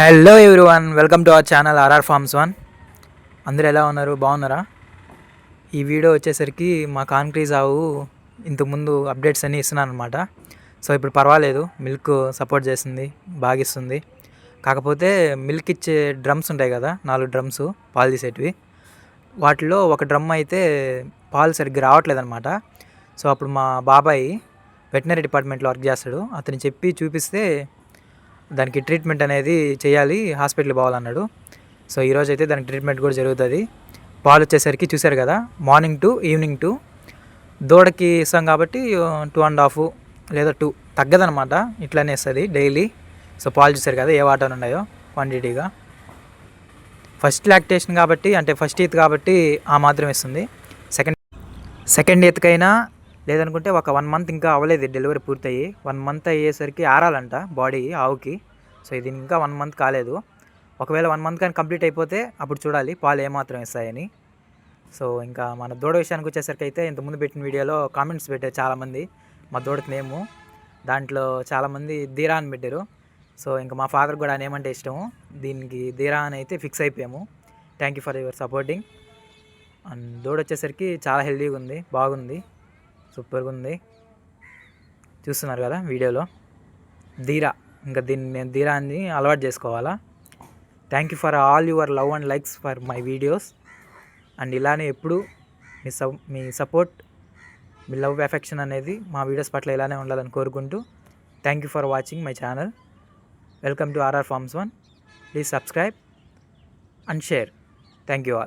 Hello everyone welcome to our channel RR farms one అందరూ ఎలా ఉన్నారు? బాగున్నారా? ఈ వీడియో వచ్చేసరికి మా కాన్క్రీజ్ ఆవు ఇంతకుముందు అప్డేట్స్ అన్నీ ఇస్తున్నాను అనమాట సో ఇప్పుడు పర్వాలేదు మిల్క్ సపోర్ట్ చేస్తుంది బాగా ఇస్తుంది కాకపోతే మిల్క్ ఇచ్చే డ్రమ్స్ ఉంటాయి కదా నాలుగు డ్రమ్స్ పాలు తీసేటివి. వాటిలో ఒక డ్రమ్ అయితే పాలు సరిగ్గా రావట్లేదు అనమాట సో అప్పుడు మా బాబాయ్ వెటనరీ డిపార్ట్మెంట్లో వర్క్ చేస్తాడు. అతను చెప్పి చూపిస్తే దానికి ట్రీట్మెంట్ అనేది చేయాలి హాస్పిటల్ పోవాలన్నాడు. సో ఈరోజు అయితే దానికి ట్రీట్మెంట్ కూడా జరుగుతుంది. పాలు వచ్చేసరికి చూశారు కదా మార్నింగ్ టు ఈవినింగ్ టు దూడకి ఇస్తాం కాబట్టి టూ అండ్ హాఫ్ లేదా టూ తగ్గదనమాట ఇట్లానే ఇస్తుంది డైలీ సో పాలు చూశారు కదా ఏ వాటర్ ఉన్నాయో క్వాంటిటీగా ఫస్ట్ లాక్టేషన్ కాబట్టి అంటే ఫస్ట్ ఈత్ కాబట్టి ఆ మాత్రం ఇస్తుంది సెకండ్ సెకండ్ ఈత్కైనా లేదనుకుంటే ఒక వన్ మంత్ ఇంకా అవ్వలేదు డెలివరీ పూర్తయ్యి. వన్ మంత్ అయ్యేసరికి ఆరాలంట బాడీ ఆవుకి. సో ఇది ఇంకా వన్ మంత్ కాలేదు. ఒకవేళ వన్ మంత్ కానీ కంప్లీట్ అయిపోతే అప్పుడు చూడాలి పాలు ఏమాత్రం ఇస్తాయని సో ఇంకా మన దూడ విషయానికి వచ్చేసరికి అయితే ఇంతకుముందు పెట్టిన వీడియోలో కామెంట్స్ పెట్టారు చాలామంది. మా దూడకి నేము. దాంట్లో చాలామంది ధీరా అని పెట్టారు. సో ఇంకా మా ఫాదర్ కూడా ఆ నేమ్ అంటే ఇష్టము. దీనికి ధీరా అని అయితే ఫిక్స్ అయిపోయాము. Thank you for your supporting and దూడ వచ్చేసరికి చాలా హెల్దీగా ఉంది బాగుంది. సూపర్గా ఉంది చూస్తున్నారు కదా వీడియోలో. ధీరా. ఇంకా దీన్ని నేను ధీరా అని అలవాటు చేసుకోవాలా? Thank you for all your love and likes for my videos and ఇలానే ఎప్పుడు మీ సప్ మీ సపోర్ట్ మీ లవ్ ఎఫెక్షన్ అనేది మా వీడియోస్ పట్ల ఇలానే ఉండాలని కోరుకుంటూ thank you for watching my channel welcome to RR farms one please subscribe and share thank you all